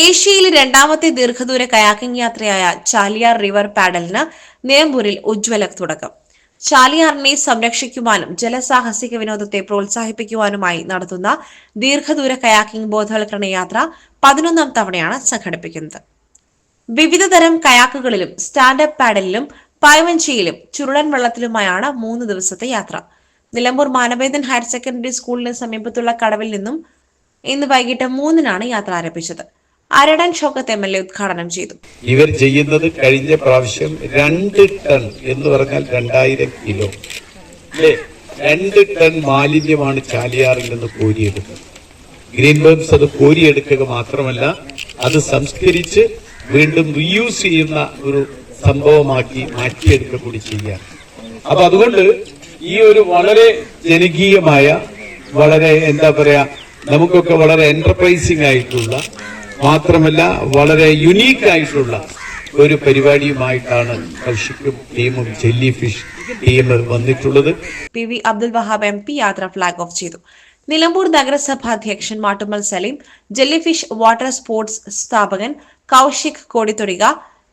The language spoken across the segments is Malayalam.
ഏഷ്യയിലെ രണ്ടാമത്തെ ദീർഘദൂര കയാക്കിംഗ് യാത്രയായ ചാലിയാർ റിവർ പാഡലിന് നിലമ്പൂരിൽ ഉജ്ജ്വല തുടക്കം. ചാലിയാറിനെ സംരക്ഷിക്കുവാനും ജലസാഹസിക വിനോദത്തെ പ്രോത്സാഹിപ്പിക്കുവാനുമായി നടത്തുന്ന ദീർഘദൂര കയാക്കിംഗ് ബോധവൽക്കരണ യാത്ര പതിനൊന്നാം തവണയാണ് സംഘടിപ്പിക്കുന്നത്. വിവിധ തരം കയാക്കുകളിലും സ്റ്റാൻഡപ്പ് പാഡലിലും പായവഞ്ചിയിലും ചുരുളൻ വെള്ളത്തിലുമായാണ് മൂന്ന് ദിവസത്തെ യാത്ര. നിലമ്പൂർ മാനവേദൻ ഹയർ സെക്കൻഡറി സ്കൂളിന് സമീപത്തുള്ള കടവിൽ നിന്നും ഇന്ന് വൈകിട്ട് മൂന്നിനാണ് യാത്ര ആരംഭിച്ചത്. Aryadan Shoukath M L A ഉദ്ഘാടനം ചെയ്തു. ഇവർ ചെയ്യുന്നത് കഴിഞ്ഞ പ്രാവശ്യം രണ്ട് ടൺ എന്ന് പറഞ്ഞാൽ രണ്ടായിരം കിലോ. രണ്ട് ടൺ മാലിന്യമാണ് ചാലിയാറിൽ നിന്ന് കോരിയെടുക്കുന്നത് ഗ്രീൻ ബംസ് അത് കോരിയെടുക്കുക മാത്രമല്ല അത് സംസ്കരിച്ച് വീണ്ടും റീയൂസ് ചെയ്യുന്ന ഒരു സംഭവമാക്കി മാറ്റിയെടുക്കുക കൂടി ചെയ്യാൻ അപ്പൊ അതുകൊണ്ട് ഈ ഒരു വളരെ ജനകീയമായ വളരെ എന്താ പറയാ നമുക്കൊക്കെ വളരെ എന്റർപ്രൈസിംഗ് ആയിട്ടുള്ള മാത്രമല്ല വളരെ യുണീക്ക് ആയിട്ടുള്ള ഒരു പരിപാടിയുമായിട്ടാണ് കൗശിക്കും ടീമും ജെല്ലി ഫിഷ് ടീം വന്നിട്ടുള്ളത്. P V Abdul Wahab M P യാത്ര ഫ്ലാഗ് ഓഫ് ചെയ്തു. നിലമ്പൂർ നഗരസഭ അധ്യക്ഷൻ Mattummal Saleem Jellyfish Water Sports സ്ഥാപകൻ Kaushik Kodithodika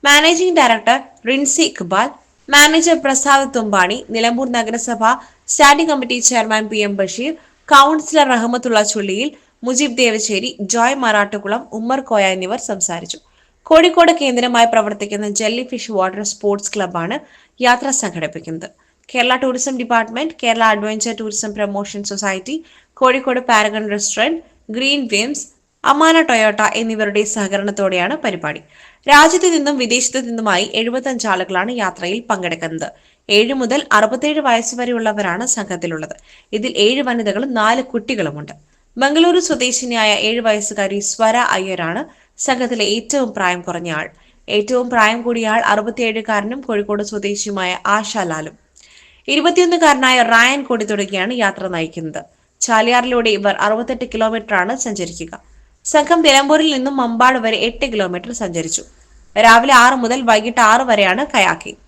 managing director Rincy Iqbal manager Prasad Thumbani Nilambur നഗരസഭ standing committee chairman P M Basheer councillor Rahmathulla Chulliyil Mujeeb Devasseri Joy Marattukulam Ummer Koya എന്നിവർ സംസാരിച്ചു. കോഴിക്കോട് കേന്ദ്രമായി പ്രവർത്തിക്കുന്ന ജെല്ലി ഫിഷ് വാട്ടർ സ്പോർട്സ് ക്ലബ്ബാണ് യാത്ര സംഘടിപ്പിക്കുന്നത്. Kerala tourism department Kerala Adventure Tourism Promotion Society Kozhikode Paragon Restaurant Green Worms Amana Toyota എന്നിവരുടെ സഹകരണത്തോടെയാണ് പരിപാടി. രാജ്യത്തു നിന്നും വിദേശത്തു നിന്നുമായി എഴുപത്തഞ്ച് ആളുകളാണ് യാത്രയിൽ പങ്കെടുക്കുന്നത്. ഏഴ് മുതൽ അറുപത്തേഴ് വയസ്സ് വരെയുള്ളവരാണ് സംഘത്തിലുള്ളത്. ഇതിൽ ഏഴ് വനിതകളും നാല് കുട്ടികളുമുണ്ട്. ബംഗളൂരു സ്വദേശിനിയായ ഏഴ് വയസ്സുകാരി സ്വര അയ്യരാണ് സംഘത്തിലെ ഏറ്റവും പ്രായം കുറഞ്ഞ ആൾ. ഏറ്റവും പ്രായം കൂടിയ ആൾ അറുപത്തിയേഴുകാരനും കോഴിക്കോട് സ്വദേശിയുമായ ആശാലാലും ഇരുപത്തിയൊന്നുകാരനായ റായൻ കൊടി തുടങ്ങിയാണ് യാത്ര നയിക്കുന്നത്. ചാലിയാറിലൂടെ ഇവർ അറുപത്തെട്ട് കിലോമീറ്ററാണ് സഞ്ചരിക്കുക. സംഘം നിലമ്പൂരിൽ നിന്നും മമ്പാട് വരെ എട്ട് കിലോമീറ്റർ സഞ്ചരിച്ചു. രാവിലെ ആറ് മുതൽ വൈകിട്ട് ആറ് വരെയാണ് കയാക്കിംഗ്.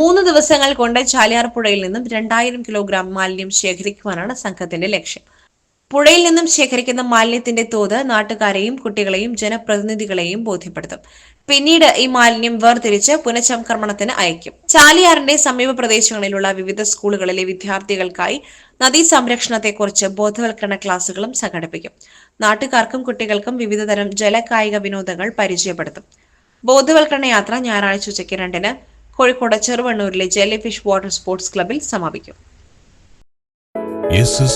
മൂന്ന് ദിവസങ്ങൾ കൊണ്ട് ചാലിയാർ പുഴയിൽ നിന്നും രണ്ടായിരം കിലോഗ്രാം മാലിന്യം ശേഖരിക്കുവാനാണ് സംഘത്തിന്റെ ലക്ഷ്യം. പുഴയിൽ നിന്നും ശേഖരിക്കുന്ന മാലിന്യത്തിന്റെ തോത് നാട്ടുകാരെയും കുട്ടികളെയും ജനപ്രതിനിധികളെയും ബോധ്യപ്പെടുത്തും. പിന്നീട് ഈ മാലിന്യം വേർതിരിച്ച് പുനഃചംക്രമണത്തിന് അയക്കും. ചാലിയാറിന്റെ സമീപ പ്രദേശങ്ങളിലുള്ള വിവിധ സ്കൂളുകളിലെ വിദ്യാർത്ഥികൾക്കായി നദീ സംരക്ഷണത്തെക്കുറിച്ച് ബോധവൽക്കരണ ക്ലാസുകളും സംഘടിപ്പിക്കും. നാട്ടുകാർക്കും കുട്ടികൾക്കും വിവിധതരം ജലകായിക വിനോദങ്ങൾ പരിചയപ്പെടുത്തും. ബോധവൽക്കരണ യാത്ര ഞായറാഴ്ച ഉച്ചയ്ക്ക് രണ്ടിന് കോഴിക്കോട് ചെറുവണ്ണൂരിലെ ജെല്ലി ഫിഷ് വാട്ടർ സ്പോർട്സ് ക്ലബിൽ സമാപിക്കും.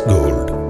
Gold.